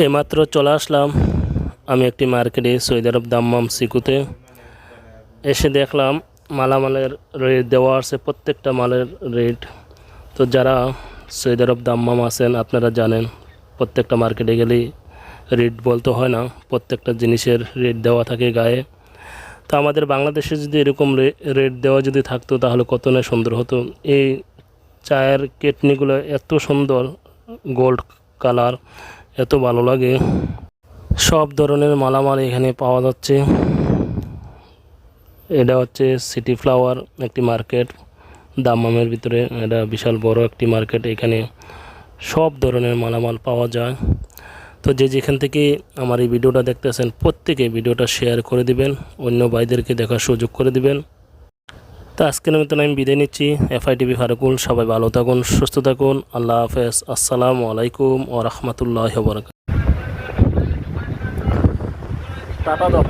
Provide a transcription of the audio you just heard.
এইমাত্র চলে আসলাম আমি একটি মার্কেটে সৌদি আরব দাম্মাম সিকুতে। এসে দেখলাম মালামালের রেট দেওয়া আছে, প্রত্যেকটা মালের রেট। তো যারা সৌদি আরব দাম্মাম আছেন, আপনারা জানেন প্রত্যেকটা মার্কেটে গেলেই রেট বলতে হয় না, প্রত্যেকটা জিনিসের রেট দেওয়া থাকে গায়ে। তো আমাদের বাংলাদেশে যদি এরকম রেট দেওয়া যদি থাকতো, তাহলে কত না সুন্দর হতো। এই চায়ের কেটনিগুলো এত সুন্দর, গোল্ড কালার এত ভালো লাগে। সব ধরনের মালামাল এখানে পাওয়া যাচ্ছে। এটা হচ্ছে সিটি ফ্লাওয়ার একটি মার্কেট। দাম্মামের ভিতরে এটা বিশাল বড় একটি মার্কেট। এখানে সব ধরনের মালামাল পাওয়া যায়। তো যে যেখান থেকে আমার এই ভিডিওটা দেখতেছেন, প্রত্যেকে ভিডিওটা শেয়ার করে দিবেন। অন্য ভাইদেরকে দেখার সুযোগ করে দিবেন। তো আজকের মতন আমি বিদায় নিচ্ছি। এফআই টিভি ফারুকুল, সবাই ভালো থাকুন, সুস্থ থাকুন। আল্লাহ হাফেজ। আসসালামু আলাইকুম ও রহমতুল্লাহ টাটা দাও।